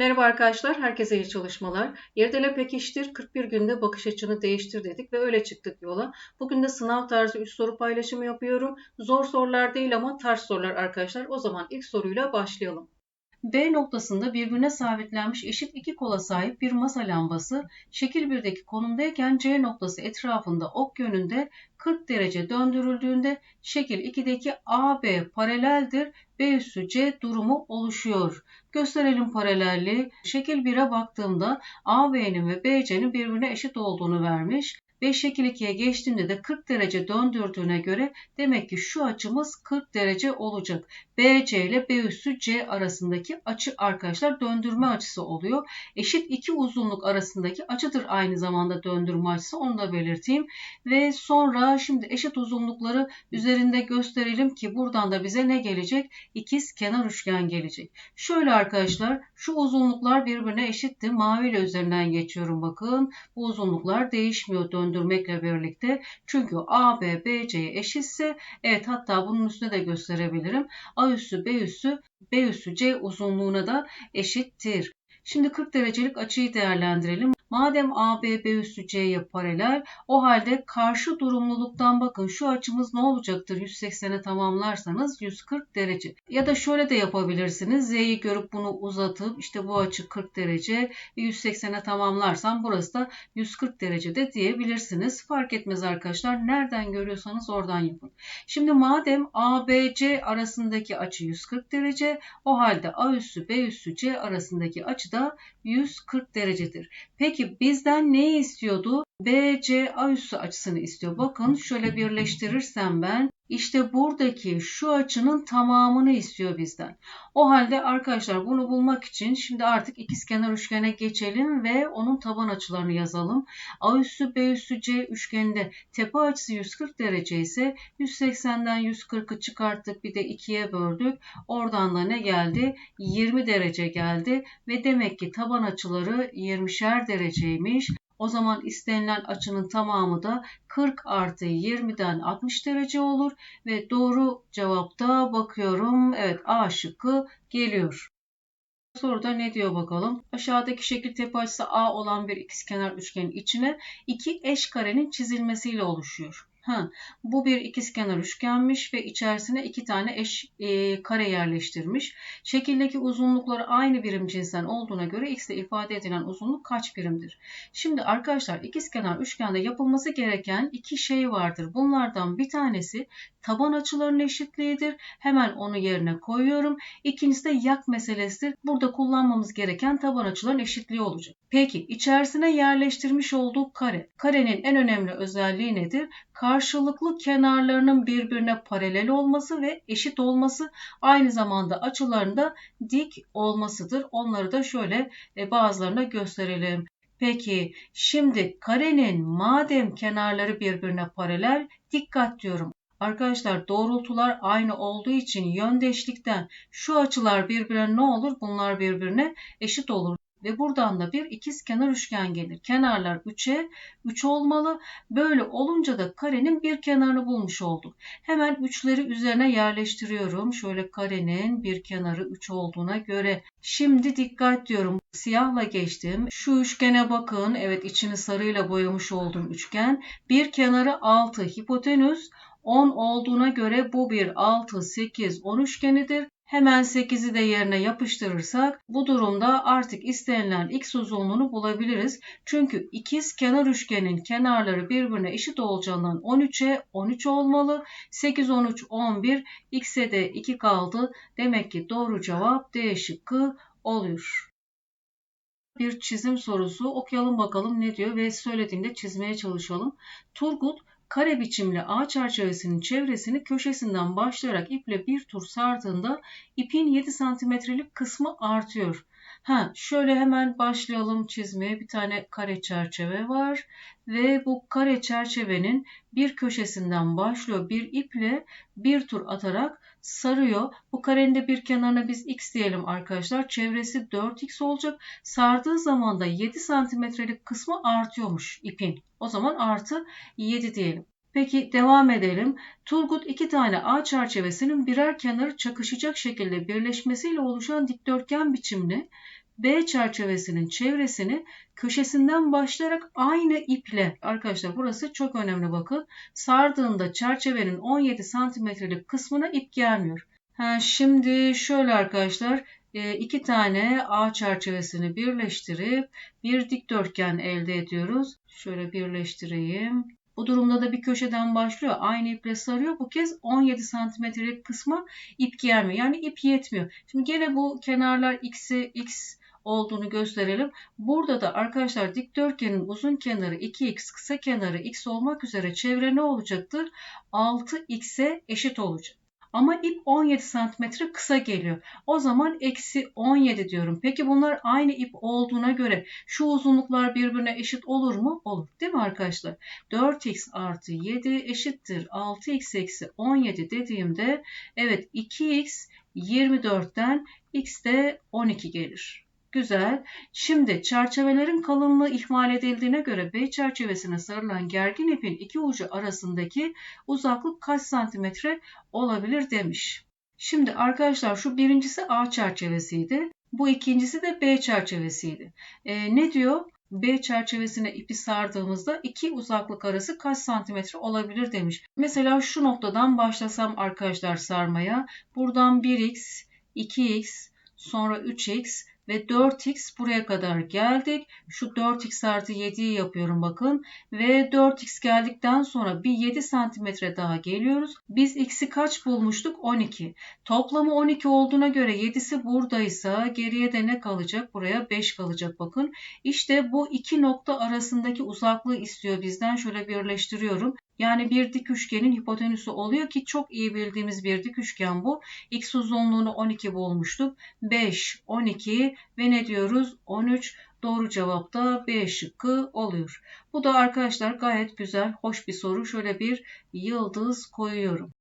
Merhaba arkadaşlar, herkese iyi çalışmalar. Yerdele pekiştir, 41 günde bakış açını değiştir dedik ve öyle çıktık yola. Bugün de sınav tarzı 3 soru paylaşımı yapıyorum. Zor sorular değil ama tarz sorular arkadaşlar. O zaman ilk soruyla başlayalım. B noktasında birbirine sabitlenmiş eşit iki kola sahip bir masa lambası şekil 1'deki konumdayken C noktası etrafında ok yönünde 40 derece döndürüldüğünde şekil 2'deki AB paraleldir. B üssü C durumu oluşuyor. Gösterelim paralelliği. Şekil 1'e baktığımda AB'nin ve BC'nin birbirine eşit olduğunu vermiş ve şekil 2'ye geçtiğinde de 40 derece döndürdüğüne göre demek ki şu açımız 40 derece olacak. BC ile B üssü C arasındaki açı arkadaşlar döndürme açısı oluyor. Eşit iki uzunluk arasındaki açıdır aynı zamanda döndürme açısı onu da belirteyim. Ve sonra şimdi eşit uzunlukları üzerinde gösterelim ki buradan da bize ne gelecek? İkiz kenar üçgen gelecek. Şöyle arkadaşlar şu uzunluklar birbirine eşitti. Mavi ile üzerinden geçiyorum bakın. Bu uzunluklar değişmiyor döndürmekle birlikte. Çünkü AB BC'ye eşitse evet hatta bunun üstüne de gösterebilirim. A üssü B üssü B üssü C uzunluğuna da eşittir. Şimdi 40 derecelik açıyı değerlendirelim. Madem AB B üssü C'ye paralel o halde karşı durumluluktan bakın şu açımız ne olacaktır 180'e tamamlarsanız 140 derece. Ya da şöyle de yapabilirsiniz. Z'yi görüp bunu uzatıp işte bu açı 40 derece 180'e tamamlarsam burası da 140 derecede diyebilirsiniz. Fark etmez arkadaşlar. Nereden görüyorsanız oradan yapın. Şimdi madem ABC arasındaki açı 140 derece o halde A üssü B üssü C arasındaki açı da 140 derecedir. Peki Peki bizden neyi istiyordu? BCA üssü açısını istiyor. Bakın şöyle birleştirirsem ben işte buradaki şu açının tamamını istiyor bizden. O halde arkadaşlar bunu bulmak için şimdi artık ikizkenar üçgene geçelim ve onun taban açılarını yazalım. A üssü B üssü C üçgeninde tepe açısı 140 derece ise 180'den 140'ı çıkarttık bir de 2'ye böldük. Oradan da ne geldi? 20 derece geldi ve demek ki taban açıları 20'şer dereceymiş. O zaman istenilen açının tamamı da 40 artı 20'den 60 derece olur ve doğru cevapta bakıyorum. Evet A şıkkı geliyor. Soruda ne diyor bakalım? Aşağıdaki şekil tepe açısı A olan bir ikizkenar üçgenin içine iki eş karenin çizilmesiyle oluşuyor. Ha, bu bir ikizkenar üçgenmiş ve içerisine iki tane eş e, kare yerleştirmiş. Şekildeki uzunlukları aynı birim cinsten olduğuna göre x ile ifade edilen uzunluk kaç birimdir? Şimdi arkadaşlar ikizkenar üçgende yapılması gereken iki şey vardır. Bunlardan bir tanesi taban açılarının eşitliğidir. Hemen onu yerine koyuyorum. İkincisi de yak meselesidir. Burada kullanmamız gereken taban açıların eşitliği olacak. Peki içerisine yerleştirmiş olduğu kare. Karenin en önemli özelliği nedir? Karşılıklı kenarlarının birbirine paralel olması ve eşit olması aynı zamanda açılarında dik olmasıdır. Onları da şöyle e, bazılarına gösterelim. Peki şimdi karenin madem kenarları birbirine paralel dikkat diyorum. Arkadaşlar doğrultular aynı olduğu için yöndeşlikten şu açılar birbirine ne olur? Bunlar birbirine eşit olur. Ve buradan da bir ikiz kenar üçgen gelir. Kenarlar 3'e 3 olmalı. Böyle olunca da karenin bir kenarını bulmuş olduk. Hemen 3'leri üzerine yerleştiriyorum. Şöyle karenin bir kenarı 3 olduğuna göre. Şimdi dikkat diyorum. Siyahla geçtim. Şu üçgene bakın. Evet içini sarıyla boyamış olduğum üçgen. Bir kenarı 6 hipotenüs 10 olduğuna göre bu bir 6, 8, 10 üçgenidir. Hemen 8'i de yerine yapıştırırsak bu durumda artık istenilen x uzunluğunu bulabiliriz. Çünkü ikiz kenar üçgenin kenarları birbirine eşit olacağından 13'e 13 olmalı. 8, 13, 11. x'e de 2 kaldı. Demek ki doğru cevap D şıkkı oluyor bir çizim sorusu. Okuyalım bakalım ne diyor ve söylediğinde çizmeye çalışalım. Turgut kare biçimli ağ çerçevesinin çevresini köşesinden başlayarak iple bir tur sardığında ipin 7 santimetrelik kısmı artıyor. Ha, şöyle hemen başlayalım çizmeye. Bir tane kare çerçeve var ve bu kare çerçevenin bir köşesinden başlıyor. Bir iple bir tur atarak sarıyor. Bu karenin de bir kenarına biz x diyelim arkadaşlar. Çevresi 4x olacak. Sardığı zaman da 7 santimetrelik kısmı artıyormuş ipin. O zaman artı 7 diyelim. Peki devam edelim. Turgut iki tane ağ çerçevesinin birer kenarı çakışacak şekilde birleşmesiyle oluşan dikdörtgen biçimli B çerçevesinin çevresini köşesinden başlayarak aynı iple arkadaşlar burası çok önemli bakın sardığında çerçevenin 17 santimetrelik kısmına ip gelmiyor. Ha, şimdi şöyle arkadaşlar e, iki tane A çerçevesini birleştirip bir dikdörtgen elde ediyoruz. Şöyle birleştireyim. Bu durumda da bir köşeden başlıyor. Aynı iple sarıyor. Bu kez 17 santimetrelik kısma ip gelmiyor. Yani ip yetmiyor. Şimdi gene bu kenarlar x'i x olduğunu gösterelim. Burada da arkadaşlar dikdörtgenin uzun kenarı 2x, kısa kenarı x olmak üzere çevre ne olacaktır? 6x'e eşit olacak. Ama ip 17 santimetre kısa geliyor. O zaman eksi 17 diyorum. Peki bunlar aynı ip olduğuna göre şu uzunluklar birbirine eşit olur mu? Olur. Değil mi arkadaşlar? 4x artı 7 eşittir 6x eksi 17 dediğimde evet 2x 24'ten x de 12 gelir. Güzel. Şimdi çerçevelerin kalınlığı ihmal edildiğine göre B çerçevesine sarılan gergin ipin iki ucu arasındaki uzaklık kaç santimetre olabilir demiş. Şimdi arkadaşlar şu birincisi A çerçevesiydi. Bu ikincisi de B çerçevesiydi. E, ne diyor? B çerçevesine ipi sardığımızda iki uzaklık arası kaç santimetre olabilir demiş. Mesela şu noktadan başlasam arkadaşlar sarmaya. Buradan 1x, 2x, sonra 3x ve 4x buraya kadar geldik. Şu 4x artı 7'yi yapıyorum bakın. Ve 4x geldikten sonra bir 7 santimetre daha geliyoruz. Biz x'i kaç bulmuştuk? 12. Toplamı 12 olduğuna göre 7'si buradaysa geriye de ne kalacak? Buraya 5 kalacak bakın. İşte bu iki nokta arasındaki uzaklığı istiyor bizden. Şöyle birleştiriyorum. Yani bir dik üçgenin hipotenüsü oluyor ki çok iyi bildiğimiz bir dik üçgen bu. X uzunluğunu 12 bulmuştuk. 5, 12 ve ne diyoruz? 13. Doğru cevap da B şıkkı oluyor. Bu da arkadaşlar gayet güzel, hoş bir soru. Şöyle bir yıldız koyuyorum.